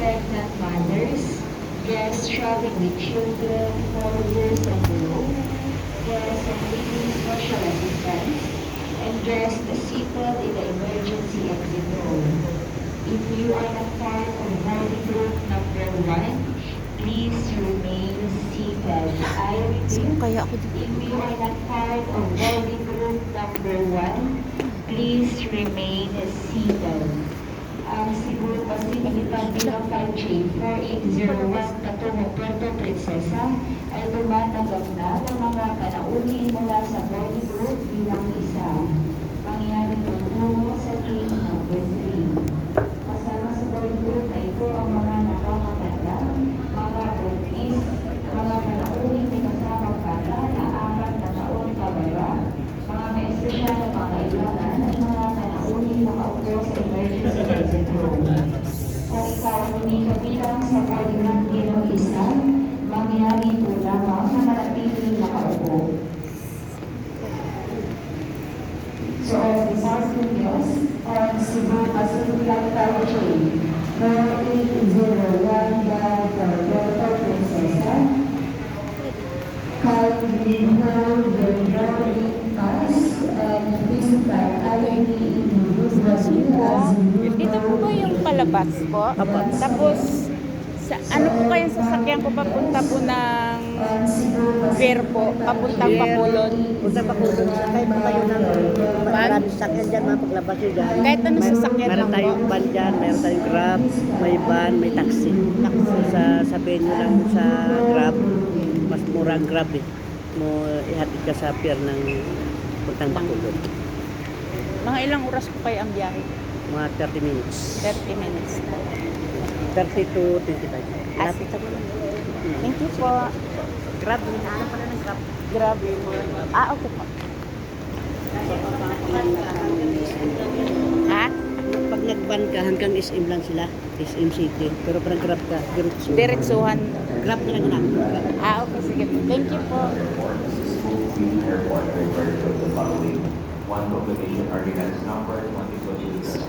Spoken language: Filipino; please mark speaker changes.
Speaker 1: pregnant mothers, guests traveling with children, years and below, guests and needing special assistance, and guests seated in the emergency exit row. If you are not part of boarding group number one, please remain seated. I repeat,
Speaker 2: Kaya ako dito.
Speaker 1: if you are not part of boarding group number one, please remain seated. Ang Cebu Pacific bilang 5J 4801 patungong Puerto Princesa ay tumatanggap na ng mga panauhin mula sa boarding group bilang isa. Mangyayari ito tungo sa gate number 3. Kasama sa boarding group na ito ang mga nakakatanda, mga buntis, mga panauhin may kasamang bata na apat na taon pababa, mga may espesyal na pangailangan at mga panauhin nakaupo sa emergency room. Kung ikaw ay hindi kabilang sa group bilang isa, mangyayari ito lamang na manatiling nakaupo. So, as the South Studios on Cebu Pacific Capital Chain, 4801 down for
Speaker 2: palabas po?
Speaker 3: Apo.
Speaker 2: Tapos, sa, ano po kayong sasakyan ko papunta po ng fair po, papuntang Papulon?
Speaker 3: Punta pa po doon sa kahit pa kayo ng
Speaker 2: Van?
Speaker 3: maraming sakyan dyan, mga paglabas nyo dyan.
Speaker 2: Kahit ano sasakyan
Speaker 3: Meron
Speaker 2: lang
Speaker 3: tayong
Speaker 2: po?
Speaker 3: van dyan, meron tayong grab, may van, may taxi. Sa sabihin nyo lang sa grab, mas mura ang grab eh. Mo ihatid ka sa pier ng puntang Bacolod.
Speaker 2: Mga ilang oras po kayo ang biyahe?
Speaker 3: Mga 30 minutes.
Speaker 2: 30 minutes.
Speaker 3: 30 to 25.
Speaker 2: Ah,
Speaker 3: Lapit mo lang.
Speaker 2: Thank you po.
Speaker 3: Grab, hinahanap pala ng grab.
Speaker 2: Grabe. Ah, okay po. Ha?
Speaker 3: Pag nag-van ka, hanggang SM lang sila. SM City. Pero pag grab ka, diretso.
Speaker 2: Diretsuhan.
Speaker 3: Grab na lang na.
Speaker 2: Ah, okay. Sige po. Thank you po.
Speaker 4: Philippine Airport referred to the following. One Proclamation Ordinance Number